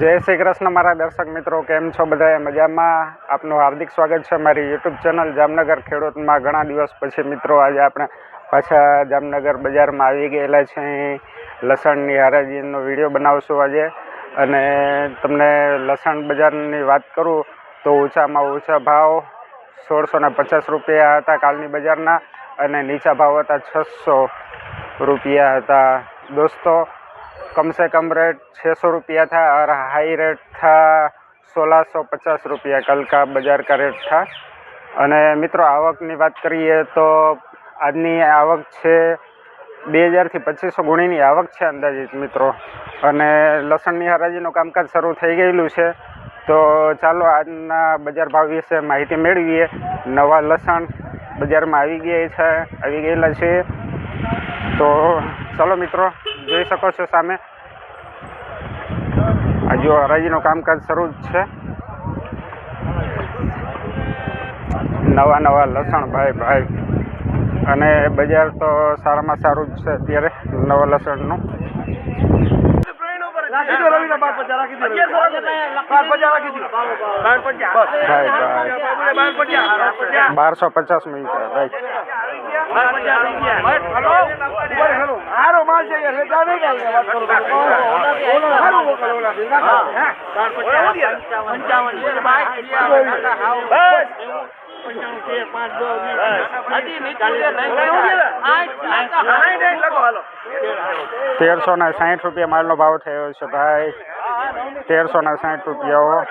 જય શ્રી કૃષ્ણ મારા દર્શક મિત્રો, કેમ છો બધા મજામાં? આપનું હાર્દિક સ્વાગત છે મારી યુટ્યુબ ચેનલ જામનગર ખેડૂતમાં. ઘણા દિવસ પછી મિત્રો, આજે આપણે પાછા જામનગર બજારમાં આવી ગયેલા છે લસણની હરાજીનો વીડિયો બનાવશું આજે. અને તમને લસણ બજારની વાત કરું, તો ઓછામાં ઓછા ભાવ સોળસો ને પચાસ રૂપિયા હતા કાલની બજારના, અને નીચા ભાવ હતા છસો રૂપિયા હતા. દોસ્તો कम से कम रेट छः सौ रुपया था और हाई रेट था सोलह सौ पचास रुपया कल का बाज़ार का रेट था અને મિત્રો આવકની વાત કરીએ તો આજની આવક છે બે હજારથી પચીસો ગુણીની આવક છે અંદાજિત મિત્રો અને લસણની હરાજીનું કામકાજ શરૂ થઈ ગયેલું છે તો ચાલો આજના બજાર ભાવ વિશે માહિતી મેળવીએ નવા લસણ બજારમાં આવી ગયા છે આવી ગયેલા છે તો ચલો મિત્રો જોઈ શકો છો સામે. હજુ જો હરાજીનું કામકાજ શરૂ જ છે. નવા નવા લસણ ભાઈ ભાઈ. અને બજાર તો સારામાં સારું જ છે અત્યારે નવા લસણનું. ભાઈ ભાઈ બારસો પચાસ મિનિટ. ભાઈ હારો માલ તેરસો ને સાઠ રૂપિયા માલનો ભાવ થયો છે ભાઈ. તેરસો ને સાઠ રૂપિયા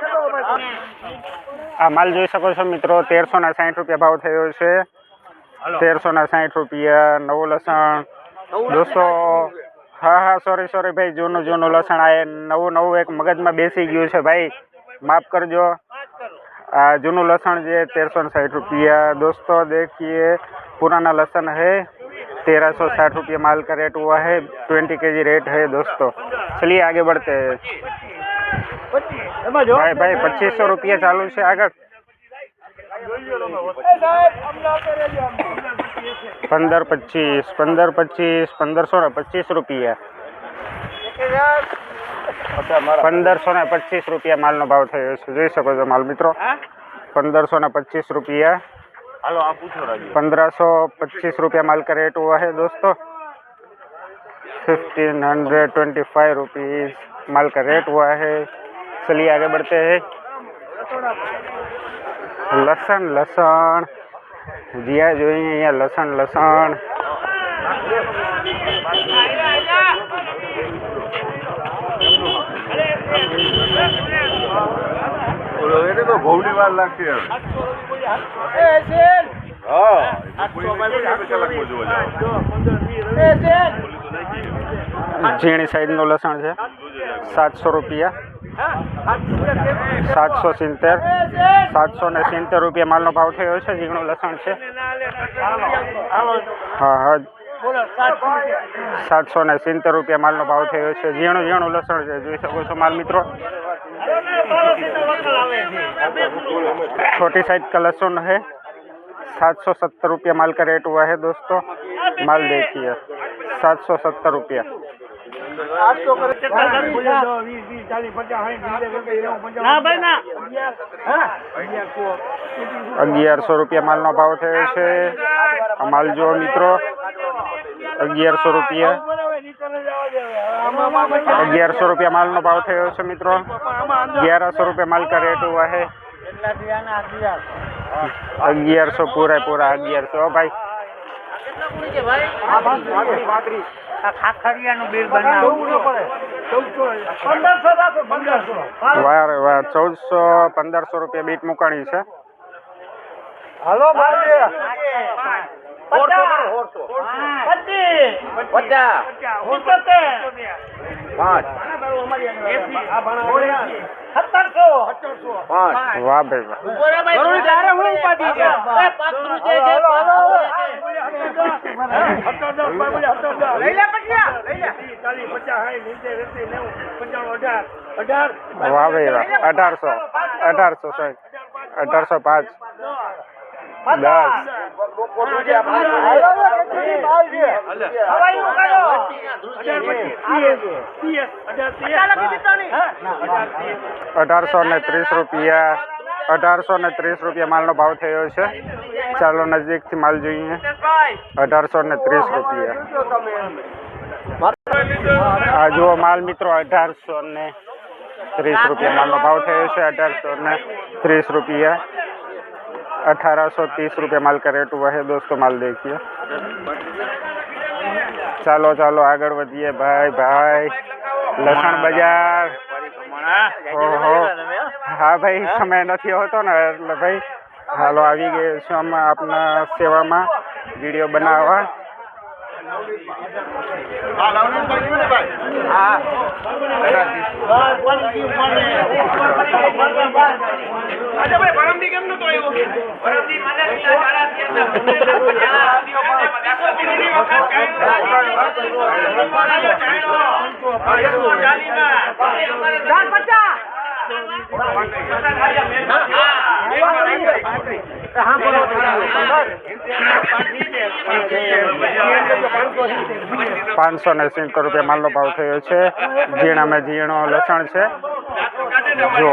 આ માલ જોઈ શકો છો મિત્રો, તેરસો ને સાઠ રૂપિયા ભાવ થયો છે. તેરસો ને સાઠ રૂપિયા નવું લસણ દોસ્તો હા હા સોરી સોરી ભાઈ જૂનું જૂનું લસણ આ નવું નવું એક મગજમાં બેસી ગયું છે ભાઈ માફ કરજો આ જૂનું લસણ જે तेरह सौ साठ रुपया दोस्तों देखिए पुराना लहसन है तेरह सौ साठ रुपये माल का रेट हुआ है ट्वेंटी के जी रेट है दोस्तों चलिए आगे बढ़ते हैं એમાં જો भाई भाई पच्चीस सौ रुपया चालू છે આગળ એ સાહેબ અમને આપે રહેજો પંદર પચીસ પંદર પચીસ પંદરસો ને પચીસ રૂપિયા પંદરસો ને પચીસ રૂપિયા માલનો ભાવ થયો છે જોઈ શકો છો માલ મિત્રો પંદરસો ને પચીસ रुपया હાલો આ પૂછો રાજુ पंद्रह सौ पच्चीस रुपया माल का रेट हुआ है दोस्तों fifteen hundred twenty five rupees माल का रेट हुआ है चलिए आगे बढ़ते हैं લસણ લસણ. જીયા જોઈએ અહીંયા લસણ લસણ. એને તો ઘઉંની ઝીણી સાઈઝનું લસણ છે. સાતસો રૂપિયા. સાતસો સિત્તેર એ સેન સાતસો ને સિત્તેર રૂપિયા માલનો ભાવ થયો છે ઝીણું લસણ છે હાલો હા હા બોલો સાત રૂપિયા સાતસો ને સિત્તેર રૂપિયા માલનો ભાવ થયો છે ઝીણું ઝીણું લસણ છે જોઈ શકો છો માલ મિત્રો छोटी साइज का लहसुन है सात सौ सत्तर रुपया माल का रेट हुआ है दोस्तों माल देखिए सात सौ सत्तर रुपया અગિયારસો રૂપિયા માલનો ભાવ થયો છે. માલ જો મિત્રો. અગિયારસો રૂપિયા. અગિયારસો રૂપિયા માલનો ભાવ થયો છે મિત્રો. અગિયારસો રૂપિયા માલ કા રેટ હુआ અગિયારસો પૂરા પૂરા અગિયારસો ભાઈ. ખાખરિયાનું વાહ ચૌદસો પંદરસો રૂપિયા બીટ મૂકાણી છે. હલો પાંચ. વાહ ભાઈ વાહ. જરૂરી તારે હું ઉપાધિ છે. લઈ લે પછી લઈ લે વાહ ભાઈ વાહ. અઢારસો. અઢારસો સાહેબ. અઢારસો પાંચ. અઢારસો ને ત્રીસ રૂપિયા. અઢારસો ને ત્રીસ રૂપિયા માલનો ભાવ થયો છે. ચાલો નજીકથી માલ જોઈએ. અઢારસો ને ત્રીસ રૂપિયા. આ જુઓ માલ મિત્રો અઢારસો ને ત્રીસ રૂપિયા માલનો ભાવ થયો છે. અઢારસો ને ત્રીસ રૂપિયા. अठारह सौ तीस रुपये माल का रेट हुआ है। दोस्तों, माल देखिए। ચાલો ચાલો આગળ વધીએ ભાઈ ભાઈ લસણ બજાર ઓહો હા ભાઈ સમય નથી હોતો ને એટલે ભાઈ હાલો, આવી ગયો છું આમાં આપના સેવામાં. વીડિયો બનાવવા. અચ્છા ભાઈ? પરમદી કેમ નતો આવ્યો? પરમદી મને ચારા પાંચસો ને સિત્તેર રૂપિયા માલનો ભાવ થયો છે ઝીણામાં ઝીણો લસણ છે જો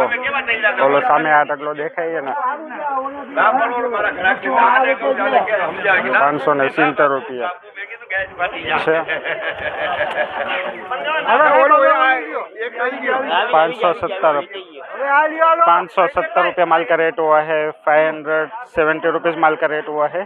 ઓલો સામે આ ઢગલો દેખાય છે ને પાંચસો ને સિત્તેર રૂપિયા છે પાંચસો सत्तर पाँच सौ सत्तर रुपये माल का रेट हुआ है फाइव हंड्रेड सेवेंटी रुपीज़ माल का रेट हुआ है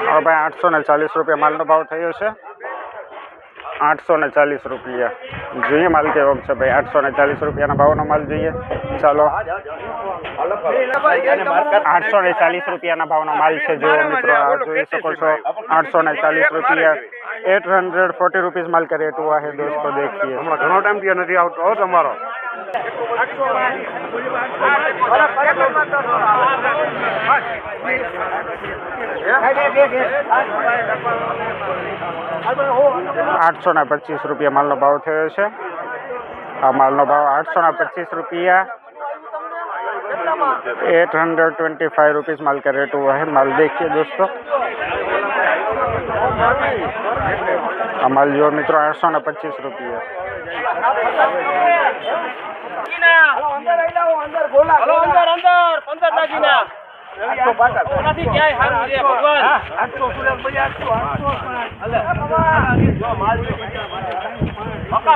હવે ભાઈ આઠસો ને ચાલીસ રૂપિયા માલનો ભાવ થયો છે. આઠસો ને ચાલીસ રૂપિયા. જોઈએ માલ કેવો છે ભાઈ આઠસો ને ચાલીસ રૂપિયાના ભાવનો માલ જોઈએ. ચાલો. આઠસો ને ચાલીસ રૂપિયાના ભાવનો માલ છે. જો મિત્રો જોઈ શકો છો આઠસો ને ચાલીસ રૂપિયા. એટ હંડ્રેડ ફોર્ટી રૂપીઝ માલ કરીએ ટુઆ હે દોસ્તો દેખીએ. હમણાં ઘણો ટાઈમ નથી આવતો તમારો. આઠસો ને પચીસ રૂપિયા માલનો ભાવ થયો છે આ માલનો ભાવ આઠસો ને પચીસ રૂપિયા eight hundred twenty five rupees माल का रेट हुआ है माल देखिए दोस्तों આ માલ જો મિત્રો આઠસો ને પચીસ રૂપિયા.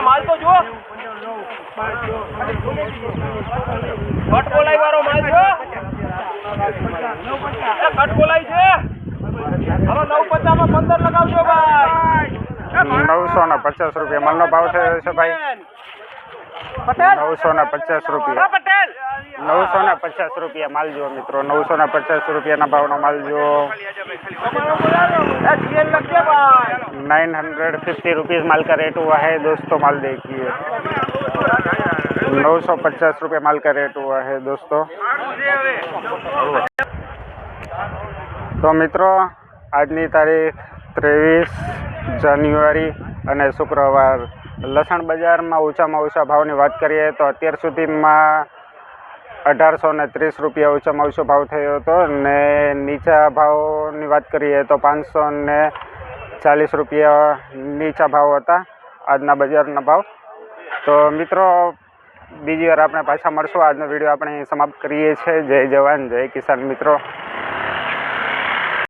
માલ તો જુઓ. કટ બોલાઈ વાળો માલ જો કટ બોલાઈ છે. હવે નવ પચાસમાં પંદર લગાવજો ભાઈ. નવસો ને પચાસ રૂપિયા માલનો ભાવ થયો છે ભાઈ પટેલ નવસો ને પચાસ રૂપિયા પટેલ નવસો ને પચાસ રૂપિયા માલ જો મિત્રો નવસો ને પચાસ રૂપિયાના ભાવનો માલ જો એ જીએલ લખજે ભાઈ नाइन हंड्रेड फिफ्टी रुपीज़ माल का रेट हुआ है दोस्तों माल देखिए नौ सौ पचास रुपये माल का रेट हुआ है दोस्तों તો મિત્રો આજની તારીખ ત્રેવીસ જાન્યુઆરી અને શુક્રવાર. લસણ બજારમાં ઓછામાં ઓછા ભાવની વાત કરીએ તો અત્યાર સુધીમાં અઢારસો ને ત્રીસ રૂપિયા ઓછામાં ઓછો ભાવ થયો હતો ને નીચા ભાવની વાત કરીએ તો પાંચસો ને ચાલીસ રૂપિયા નીચા ભાવ હતા આજના બજારના ભાવ. તો મિત્રો, બીજી વાર આપણે પાછા મળશું. આજનો વીડિયો આપણે સમાપ્ત કરીએ છીએ. જય જવાન, જય કિસાન મિત્રો.